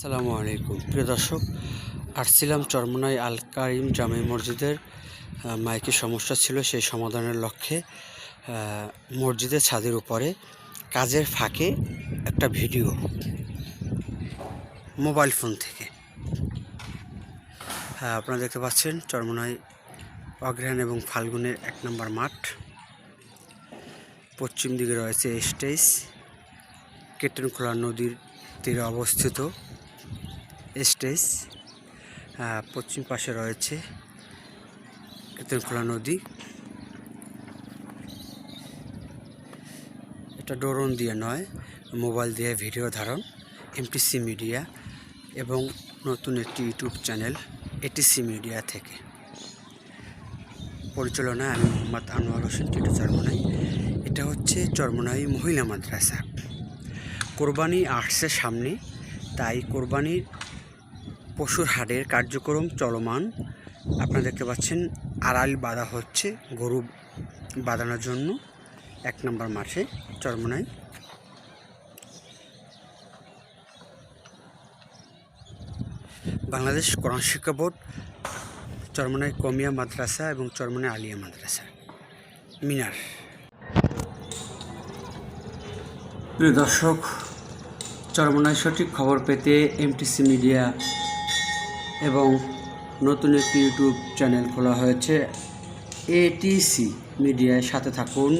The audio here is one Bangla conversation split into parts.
আসসালামু আলাইকুম। প্রিয় দর্শক, আসছিলাম চরমনাই আল কারিম জামে মসজিদের মাইকের সমস্যা ছিল সেই সমাধানের লক্ষ্যে মসজিদের ছাদের উপরে কাজের ফাঁকে একটা ভিডিও, মোবাইল ফোন থেকে। হ্যাঁ আপনারা দেখতে পাচ্ছেন চরমনাই অগ্রহায়ণ এবং ফাল্গুনের এক নম্বর মাঠ। পশ্চিম দিকে রয়েছে স্টেজ কেতনখোলা নদীর তীরে অবস্থিত। স্টেজ পশ্চিম পাশে রয়েছে কীর্তনখোলা নদী। এটা ড্রোন দিয়ে নয়, মোবাইল দিয়ে ভিডিও ধারণ এমটিসি মিডিয়া এবং নতুন একটি ইউটিউব চ্যানেল এটিসি মিডিয়া থেকে। পরিচালনায় আমি মোহাম্মদ আনোয়ার হোসেন, টিটু চরমনাই। এটা হচ্ছে চরমনাই মহিলা মাদ্রাসা। কোরবানি আর্টসের সামনে, তাই কোরবানির পশুর হাটের কার্যক্রম চলমান। আপনারা দেখতে পাচ্ছেন, আড়াল বাঁধা হচ্ছে গরু বাঁধানোর জন্য। এক নম্বর মাঠে চরমনাই। বাংলাদেশ কোরআন শিক্ষা বোর্ড, চরমনাই কমিয়া মাদ্রাসা এবং চরমনাই আলিয়া মাদ্রাসা। মিনার। প্রিয় দর্শক চরমনায় সঠিক খবর পেতে এমটিসি মিডিয়া এবং নতুন একটি ইউটিউব চ্যানেল খোলা হয়েছে। এটিসি মিডিয়ার সাথে থাকুন।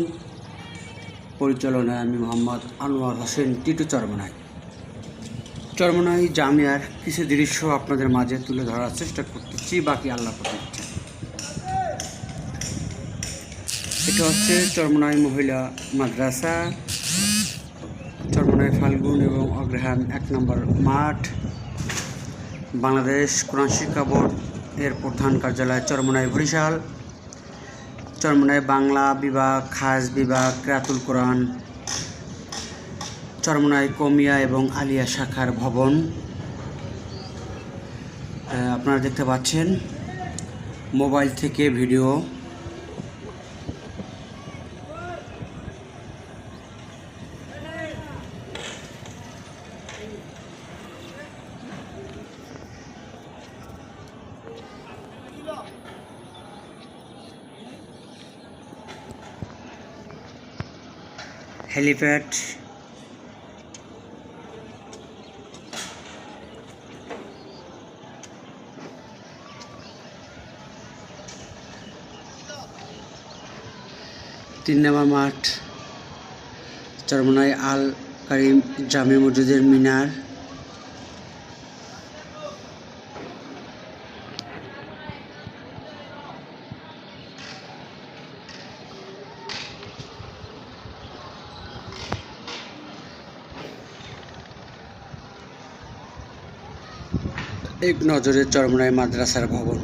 পরিচালনায় আমি মোহাম্মদ আনোয়ার হোসেন, টিটু চরমনাই। চরমনাই জামিয়ার কিছু দৃশ্য আপনাদের মাঝে তুলে ধরার চেষ্টা করতেছি, বাকি আল্লাহ এটা হচ্ছে চরমনাই মহিলা মাদ্রাসা। চরমনাই ফাল্গুন এবং অগ্রহায়ণ এক নম্বর মাঠ। বাংলাদেশ কোরআন শিক্ষা বোর্ড এর প্রধান কার্যালয় চরমনাই বরিশাল। চরমনাই বাংলা বিভাগ, খাস বিভাগ, ক্রাতুল কোরআন, চরমনাই কমিয়া এবং আলিয়া শাখার ভবন। আপনারা দেখতে পাচ্ছেন, মোবাইল থেকে ভিডিও হেলিপ্যাড। তিন নম্বর মাঠ চরমনাই আল কারিম জামে মসজিদের মিনার। এক নজরে চরমনাই মাদ্রাসার ভবন।